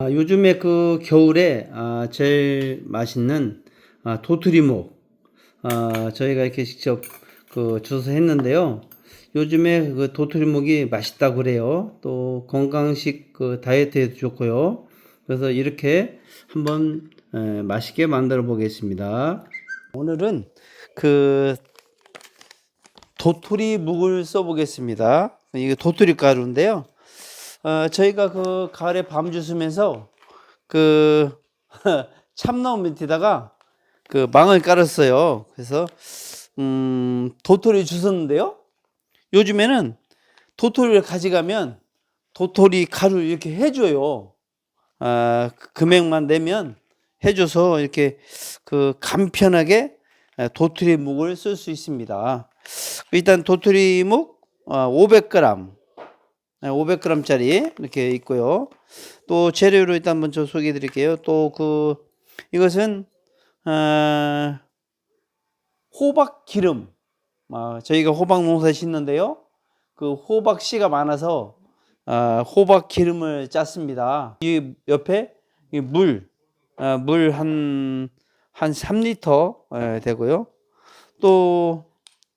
아, 요즘에 그 겨울에 아, 제일 맛있는 아, 도토리묵 아, 저희가 이렇게 직접 그 주워서 했는데요. 요즘에 그 도토리묵이 맛있다고 그래요. 또 건강식 그 다이어트에도 좋고요. 그래서 이렇게 한번 에, 맛있게 만들어 보겠습니다. 오늘은 그 도토리 묵을 써보겠습니다. 이게 도토리 가루인데요. 어, 저희가 그 가을에 밤 주스면서 그 참나무 밑에다가 그 망을 깔았어요. 그래서 음, 도토리 주웠는데요. 요즘에는 도토리를 가져가면 도토리 가루 이렇게 해줘요. 아, 그 금액만 내면 해줘서 이렇게 그 간편하게 도토리 묵을 쓸 수 있습니다. 일단 도토리 묵 500g 500g짜리 이렇게 있고요. 또 재료로 일단 먼저 소개해 드릴게요. 또 그 이것은 어, 호박 기름. 아, 저희가 호박 농사 짓는데요. 그 호박 씨가 많아서 아, 호박 기름을 짰습니다. 이 옆에 이 물, 아, 물한 한 3리터 예, 되고요. 또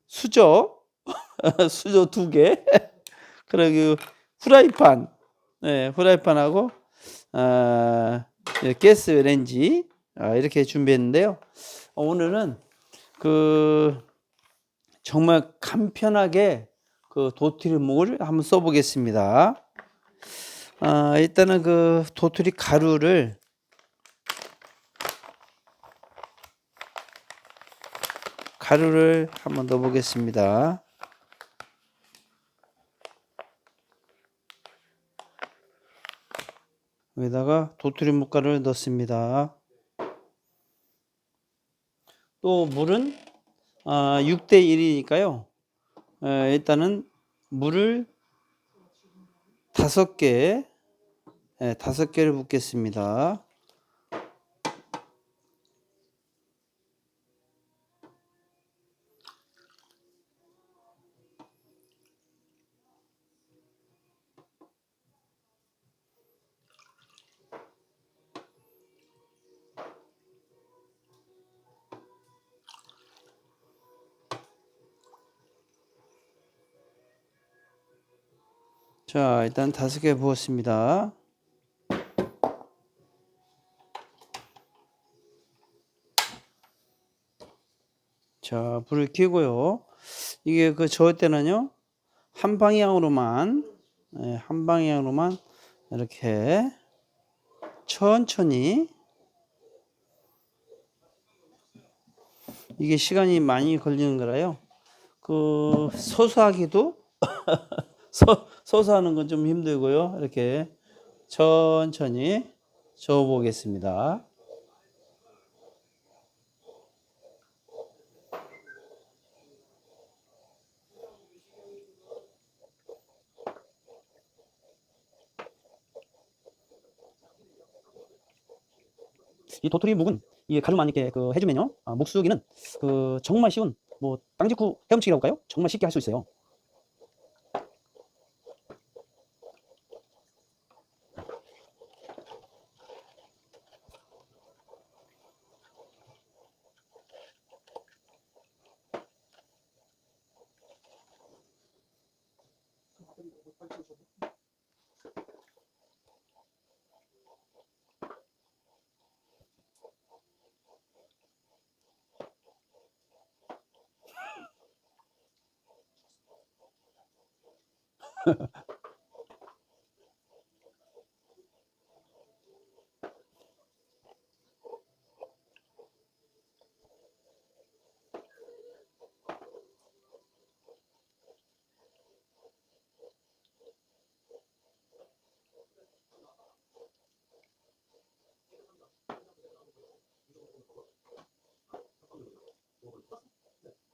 수저, 수저 두 개. 그리고 후라이판, 네, 후라이판하고 어, 가스 렌지 아, 이렇게 준비했는데요. 어, 오늘은 그 정말 간편하게 그 도토리 묵을 한번 써보겠습니다. 아, 일단은 그 도토리 가루를 가루를 한번 넣어보겠습니다. 여기다가 도토리 묵가루를 넣습니다. 또 물은 아, 6대 1이니까요. 일단은 물을 다섯 개, 예, 다섯 개를 붓겠습니다. 자, 일단 다섯 개 부었습니다. 자, 불을 켜고요. 이게 그 저을 때는요, 한 방향으로만, 예, 한 방향으로만 이렇게 천천히 이게 시간이 많이 걸리는 거라요. 그 소소하기도 서, 서서 하는 건 좀 힘들고요. 이렇게 천천히 저어 보겠습니다. 이 도토리 묵은 이 가루만 이렇게 그 해주면요, 아, 묵수기는 그 정말 쉬운 뭐 땅직후 헤엄치기라고 할까요? 정말 쉽게 할 수 있어요. 그래서 그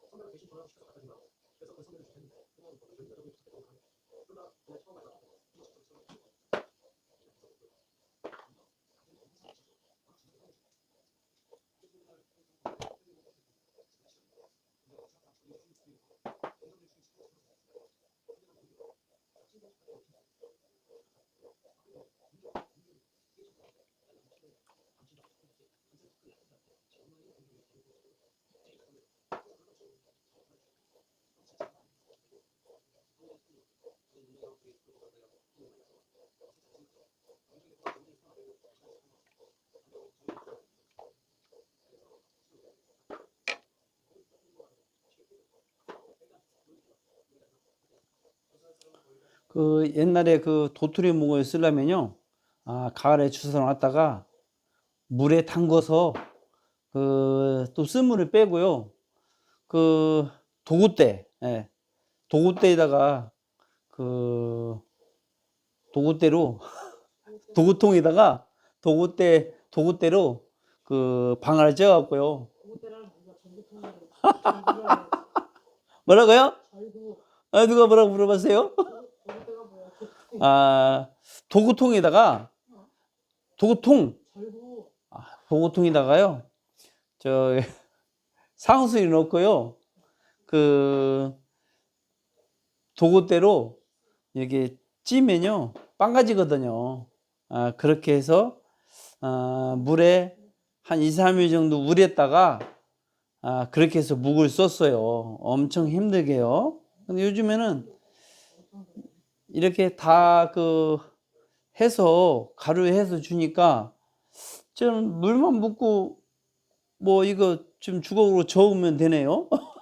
선물을 주셨는데 그냥 저희가 너무 부탁드리고 Thank you. 그 옛날에 그 도토리 묵을 쓰려면요. 아, 가을에 주워서 놨다가 물에 담궈서 그 또 쓴물을 빼고요. 그 도구대, 예. 도구대에다가 그 도구대로 도구통에다가 도구대 도구대로 그 방아를 쪄 갖고요. 뭐라고요? 아, 누가 뭐라고 물어봤어요? 아, 도구통에다가 도구통 아, 도구통에다가요. 저 상수를 넣고요. 그 도구대로 이게 찌면요 빵가지거든요. 아, 그렇게 해서 아, 물에 한 2, 3일 정도 우렸다가 아, 그렇게 해서 묵을 썼어요. 엄청 힘들게요. 근데 요즘에는 이렇게 다 그 해서 가루에 해서 주니까 저는 물만 붓고 뭐 이거 좀 주걱으로 저으면 되네요.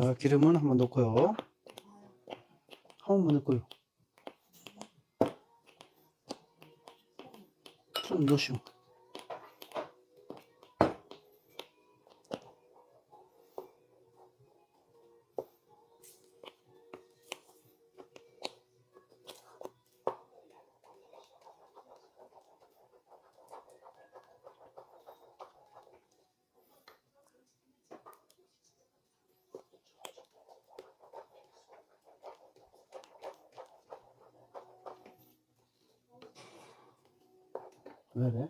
자, 기름은 한번 넣고요. 한 번만 넣고요. 좀 넣으시오. Böyle.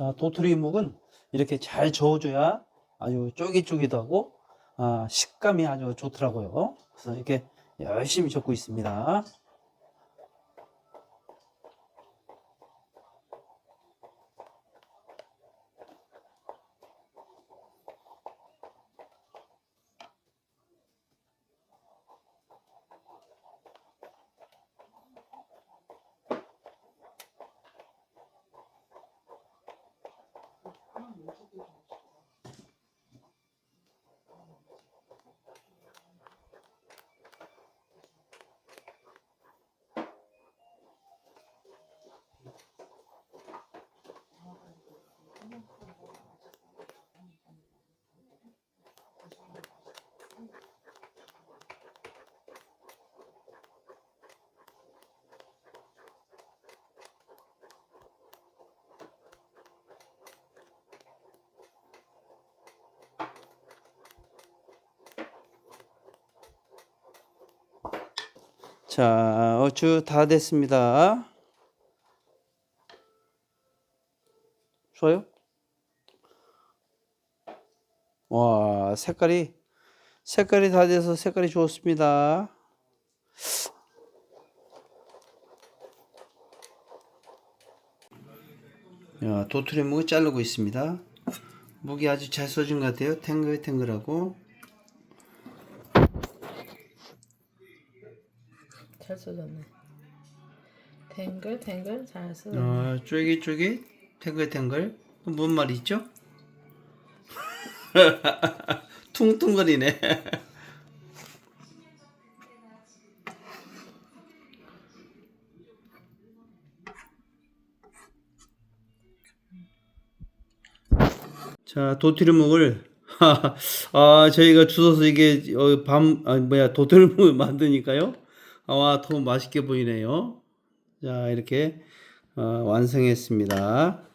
자, 도토리묵은 이렇게 잘 저어줘야 아주 쫄깃쫄깃하고 아, 식감이 아주 좋더라고요. 그래서 이렇게 열심히 적고 있습니다. 자, 어추 다 됐습니다. 좋아요? 와, 색깔이, 색깔이 다 돼서 색깔이 좋습니다. 야, 도토리 묵을 자르고 있습니다. 묵이 아주 잘 써진 것 같아요. 탱글탱글하고. 잘 써졌네. 탱글 탱글 잘 써졌네. 어, 쫄깃쫄깃, 탱글탱글. 뭔 말이죠? 퉁퉁거리네. 자, 도토리묵을 아, 저희가 주워서 이게 어, 밤, 아, 뭐야, 도토리묵을 만드니까요. 아, 와, 더 맛있게 보이네요. 자, 이렇게 어, 완성했습니다.